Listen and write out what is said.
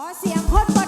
อเสียงคน